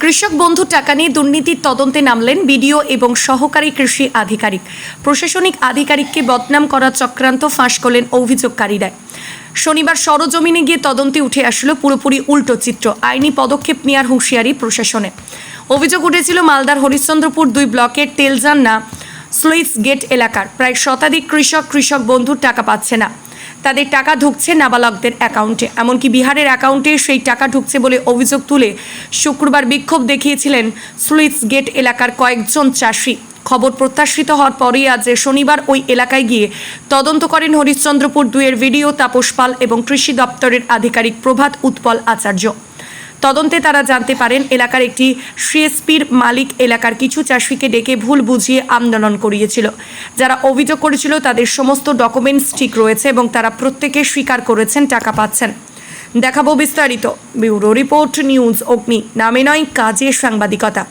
কৃষক বন্ধু টাকা নিয়ে দুর্নীতির তদন্তে নামলেন বিডিও এবং সহকারী কৃষি আধিকারিক। প্রশাসনিক আধিকারিককে বদনাম করার চক্রান্ত ফাঁস করলেন অভিযোগকারীরা। শনিবার সরজমিনে গিয়ে তদন্তে উঠে আসলো পুরোপুরি উল্টো চিত্র, আইনি পদক্ষেপ নেওয়ার হুঁশিয়ারি প্রশাসনে। অভিযোগ উঠেছিল মালদার হরিশ্চন্দ্রপুর দুই ব্লকের তেলজান্না স্লুইস গেট এলাকার। প্রায় শতাধিক কৃষক কৃষক বন্ধুর টাকা পাচ্ছে না। তাদের টাকা ঢুকছে নাবালকদের অ্যাকাউন্টে। এমনকি বিহারের অ্যাকাউন্টে সেই টাকা ঢুকছে বলে অভিযোগ তুলে শুক্রবার বিক্ষোভ দেখিয়েছিলেন সুইস গেট এলাকার কয়েকজন চাষী। খবর প্রত্যাশিত হওয়ার পরেই আজ শনিবার ওই এলাকায় গিয়ে তদন্ত করেন হরিশ্চন্দ্রপুর দুয়ের ভিডিও তাপস পাল এবং কৃষি দপ্তরের আধিকারিক প্রভাত উৎপল আচার্য। তদন্তে তারা জানতে পারেন, এলাকার একটি সিএসপির মালিক এলাকার কিছু চাষিকে ডেকে ভুল বুঝিয়ে আন্দোলন করিয়েছিল। যারা অভিযোগ করেছিল, তাদের সমস্ত ডকুমেন্টস ঠিক রয়েছে এবং তারা প্রত্যেকে স্বীকার করেছেন, টাকা পাচ্ছেন। দেখাবো বিস্তারিত। ব্যুরো রিপোর্ট, নিউজ অগ্নি। নামে নয়, কাজে সাংবাদিকতা।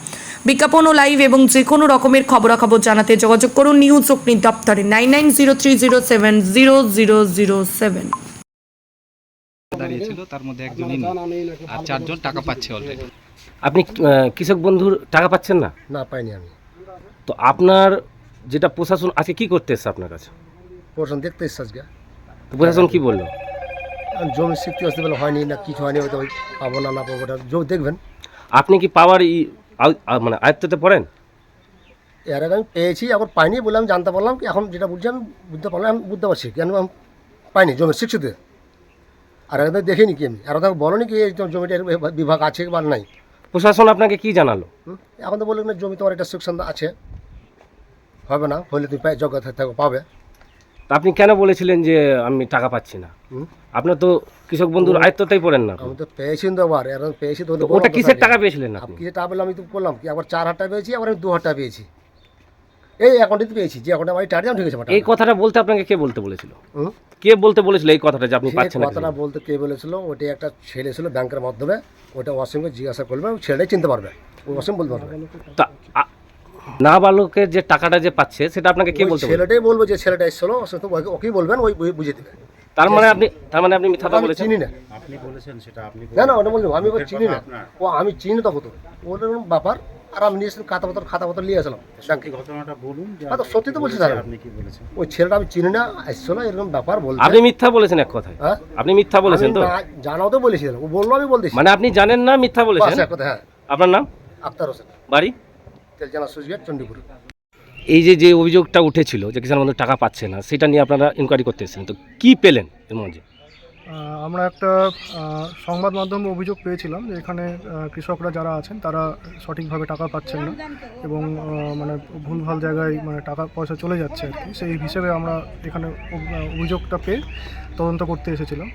বিজ্ঞাপন ও লাইভ এবং যে কোনো রকমের খবরাখবর জানাতে যোগাযোগ করুন নিউজ অগ্নি দপ্তরে, nine nine zero three zero seven zero zero zero seven. দাঁড়িয়েছিল তার মধ্যে একজনই আর চারজন টাকা পাচ্ছে অলরেডি আপনি কৃষক বন্ধুর টাকা পাচ্ছেন না? না পাইনি আমি। তো আপনার যেটা প্রশাসন আজকে কি করতে এসছে আপনার কাছে? প্রশ্ন দেখতে এসছে আজকে। তো প্রশাসন কি বলল? জমি সিক্তি আসতে বলে হয়নি না কিছু হয়নি হয়তো পাবো না না পাবো ওটা। জমি দেখবেন। আপনি কি পাওয়ার ই মানে আয়ত্ততে পড়েন? এর আগে আমি পেয়েছি আবার পাইনি বলে আমি জানতে পারলাম কি এখন যেটা বুঝছি আমি বুঝতে পারলাম আমি বুঝতে পারছি কেন আমি পাইনি জমি শিক্ষিত আর তো দেখিনি কি আমি? আর আগে বলনি কি এই জমিটার বিভাগ আছে বা নাই? প্রশাসন আপনাকে কি জানালো? এখন তো বললেন জমি তোমার একটা সেকশন আছে। হবে না হলে তুমি যোগ্যতা থাকো পাবে। তা আপনি কেন বলেছিলেন যে আমি টাকা পাচ্ছি না? আপনার তো কৃষক বন্ধুর আয়ত্ততেই পড়েন না আমি তো পেয়েছি তো আবার এর পেয়েছি তো ওটা কিসের টাকা পেয়েছিলেন আপনি? কিছু টাকা পেলাম আমি তো বললাম কি আবার চার হাজার টাকা পেয়েছি আবার আমি দু হাজার টাকা পেয়েছি। এই অ্যাকাউন্টে পেয়েছি যে অ্যাকাউন্টে আমার টাকা ঠিক আছে এই কথাটা বলতে আপনাকে কে বলতে বলেছিল? কে বলতে বলেছিল এই কথাটা যে আপনি পাচ্ছেন না কথাটা বলতে কে বলেছিল ওটা একটা ছেলে ছিল ব্যাংকের মাধ্যমে ওটা জিজ্ঞাসা করবে চিনতে পারবে ও বলতে পারবে। তা না বালকের যে টাকাটা যে পাচ্ছে সেটা আপনাকে কে বলতে ছেলেটাই বলব যে ছেলেটা এসেছিল তো ওকেই বলবেন ওই বুঝিয়ে দেবে। তার মানে আপনি তার মানে আপনি মিথ্যা বলেছেন? চিনি না আপনি বলেছেন সেটা আপনি না না ওটা বললাম আমি চিনি না ও আমি চিনি তো হতো কোনো ব্যাপার। আর আমি নিয়ে এসেছিলাম খাতা পত্র খাতা পত্র নিয়ে আসলাম। ঘটনাটা বলুন হ্যাঁ, তো সত্যি তো বলছি স্যার। আপনি কি বলেছেন? ওই ছেলেটা আমি চিনি না এসেছিল এরকম ব্যাপার বলতে। আপনি মিথ্যা বলেছেন এক কথায়। হ্যাঁ? আপনি মিথ্যা বলেছেন তো? জানাও তো বলেছিলাম ও বলল আমি বলতেছি। মানে আপনি জানেন না মিথ্যা বলেছেন? এক কথা হ্যাঁ। আপনার নাম? আক্তার হোসেন। বাড়ি? Teljana switch gate Chandipur. এই যে যে অভিযোগটা উঠেছিল যে কিষাণ বন্ধু টাকা পাচ্ছে না সেটা নিয়ে আপনারা ইনকোয়ারি করতে এসেছেন তো কি পেলেন এর মধ্যে? আমরা একটা সংবাদ মাধ্যমে অভিযোগ পেয়েছিলাম যে এখানে কৃষকরা যারা আছেন, তারা সঠিকভাবে টাকা পাচ্ছেন না এবং মানে ভুলভাল জায়গায় মানে টাকা পয়সা চলে যাচ্ছে আর কি। সেই হিসেবে আমরা এখানে অভিযোগটা পেয়ে তদন্ত করতে এসেছিলাম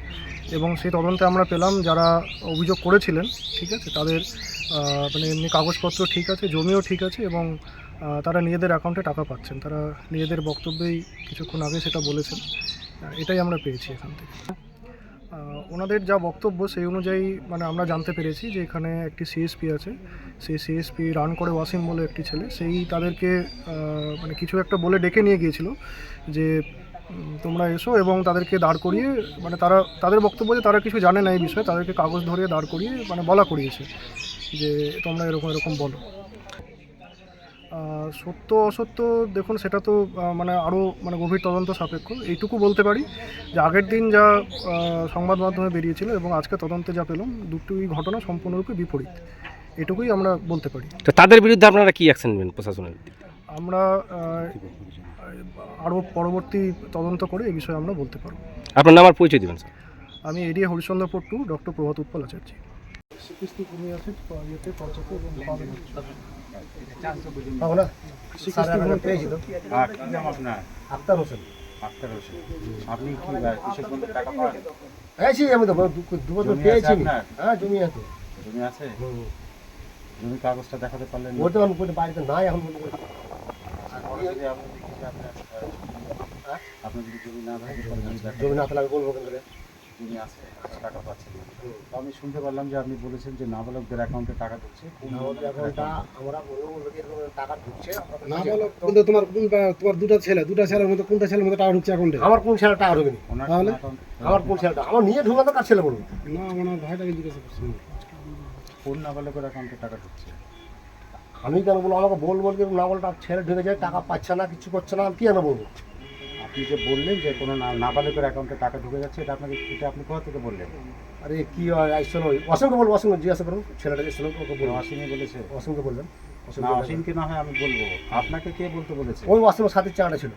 এবং সেই তদন্তে আমরা পেলাম যারা অভিযোগ করেছিলেন, ঠিক আছে, তাদের মানে এমনি কাগজপত্র ঠিক আছে, জমিও ঠিক আছে এবং তারা নিজেদের অ্যাকাউন্টে টাকা পাচ্ছেন। তারা নিজেদের বক্তব্যেই কিছুক্ষণ আগে সেটা বলেছেন। এটাই আমরা পেয়েছি এখান থেকে। ওনাদের যা বক্তব্য সেই অনুযায়ী মানে আমরা জানতে পেরেছি যে এখানে একটি সিএসপি আছে। সেই সিএসপি রান করে ওয়াসিম বলে একটি ছেলে। সেই তাদেরকে মানে কিছু একটা বলে ডেকে নিয়ে গিয়েছিল যে তোমরা এসো এবং তাদেরকে দাঁড় করিয়ে মানে তারা, তাদের বক্তব্য যে তারা কিছু জানে না এই বিষয়ে, তাদেরকে কাগজ ধরিয়ে দাঁড় করিয়ে মানে বলা করিয়েছে যে তোমরা এরকম এরকম বলো। সত্য অসত্য দেখুন সেটা তো মানে আরও মানে গভীর তদন্ত সাপেক্ষ। এইটুকু বলতে পারি যে আগের দিন যা সংবাদ মাধ্যমে বেরিয়েছিল এবং আজকে তদন্তে যা পেলাম দুটোই ঘটনা সম্পূর্ণরূপে বিপরীত। এটুকুই আমরা বলতে পারি। তো তাদের বিরুদ্ধে আপনারা কি অ্যাকশন নেবেন প্রশাসনের আমরা আরও পরবর্তী তদন্ত করে এই বিষয়ে আমরা বলতে পারব। আপনার নাম আর পরিচয় দেবেন স্যার। আমি area Harichandrapur to doctor Prabhat Utpal Acharya. পাবো না স্যার আমি পেয়েছি তো আক্তার হোসেন। আক্তার হোসেন। আপনি কি আহ, টাকা পান? পেয়েছি আমি তো দু- দু বছর পেয়েছি আছে আমি। আপনার? হ্যাঁ জমি আছে। জমি আছে। জমি কাগজটা দেখাতে পারলেন না? ওটা আমি কোনো বাড়িতে নাই এখন আপনি দেখি যে আপনার আহ, আপনার যদি জমি না থাকে তাহলে জমি না থাকলে আমি বলব কেন করে জমি আছে? টাকা পাচ্ছেন। না তো আমি শুনতে পারলাম যে আপনি বলেছেন যে নাবালকদের অ্যাকাউন্টে টাকা ঢুকছে। কোন কি কিন্তু তোমার কোনটা তোমার দুটো ছেলে দুটো ছেলের মধ্যে কোনটা ছেলের মধ্যে টাকা ঢুকছে অ্যাকাউন্টে আমার কোন ছেলেটা টাকা ঢুকেনি। তাহলে? আমার কোন ছেলেটা আমার নিয়ে ঢুকানো কার ছেলে বলব না আমার ভাইটাকে জিজ্ঞাসা করছি। কোন নাবালকের অ্যাকাউন্টে টাকা ঢুকছে? আমি কেন বলব? আমাকে বল বল না বলে তার ছেলে ঢুকে যায় টাকা পাচ্ছে না কিছু করছে না আমি কি কেন বলব? আপনি যে বললেন যে কোনো না- নাবালকের অ্যাকাউন্টে টাকা ঢুকে যাচ্ছে এটা আপনাকে এটা আপনি কোথা থেকে বললেন? আরে কি হয়? আসছিল অসংখ্য বলব অসংখ্য জিজ্ঞাসা করুন। ছেলেটা এসেছিল ওকে বলব অসীমই বলেছে। অসংখ্য বললেন। না। অসীমকে না হয় আমি বলব। আপনাকে কে বলতে বলেছে? ওই অসীমের সাথে চাটা ছিল।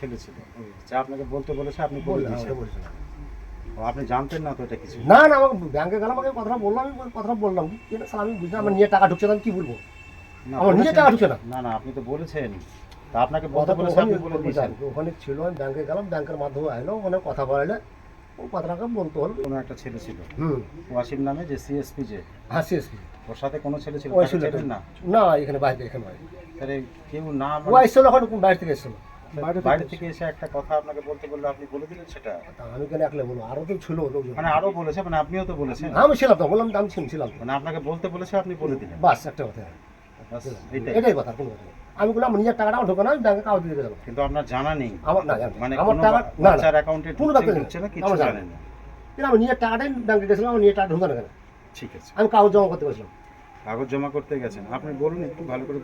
ছেলে ছিল। যা আপনাকে বলতে বলেছে আপনি বলে বললেন দিয়েছেন। আপনি জানতেন না তো এটা কিছু? না না আমাকে ব্যাংকে গেলাম আমাকে কথাটা বললাম আমি কথাটা বললাম। স্যার আমি বুঝলাম আমার নিয়ে টাকা ঢুকছে না আমি কি বলব? না, আমার নিজের টাকা ঢুকছে না। না না আপনি তো বলেছেন। তা আপনাকে বলতে কথা বলেছে ওখানে আপনি বলে দিয়েছেন। ওখানে ছিল আমি ব্যাংকে গেলাম ব্যাংকের মাধ্যমে আইলো ওখানে কথা বলাইলে ও কথাটাকে বলতে হলো। কোনো একটা ছেলে ছিল। হুম। ওয়াসিম নামে যে সিএসপি যে। হ্যাঁ সিএসপি ওর সাথে কোনো ছেলে ছিল? ওই ছিল না না এখানে বাইরে এখানে বাইরে তাহলে কেউ না ও এসেছিল ওখানে বাইরে থেকে এসেছিল বাইরে থেকে এসে একটা কথা আপনাকে বলতে বললে আপনি বলে দিলেন সেটা? আমি কেন একলে বলব? আরও তো ছিল লোকজন। মানে আরও বলেছে মানে আপনিও তো বলেছেন। আমি ছিলাম তো বললাম আমি ছিলাম ছিলাম। মানে আপনাকে বলতে বলেছে আপনি বলে দিলেন। বাস একটা কথা। এটাই। কথা কোনো কথা। আমি বললাম আমার নিজের টাকাটা আমার ঢোকে না আমি ব্যাংকে কাগজ দিয়ে দেবো। কিন্তু আপনার জানা নেই। আমার না মানে আমার টাকা না স্যার অ্যাকাউন্টে কোনো ব্যাপার হচ্ছে না। কিছু জানা জানেন না। কিন্তু আমি নিজের টাকাটাই ব্যাংকে গেছিলাম আমার নিজের টাকা ঢোকানো কেন ঠিক আছে। আমি কাগজ জমা করতে গেছিলাম কাগজ জমা করতে গেছেন। আপনি বলুন একটু ভালো করে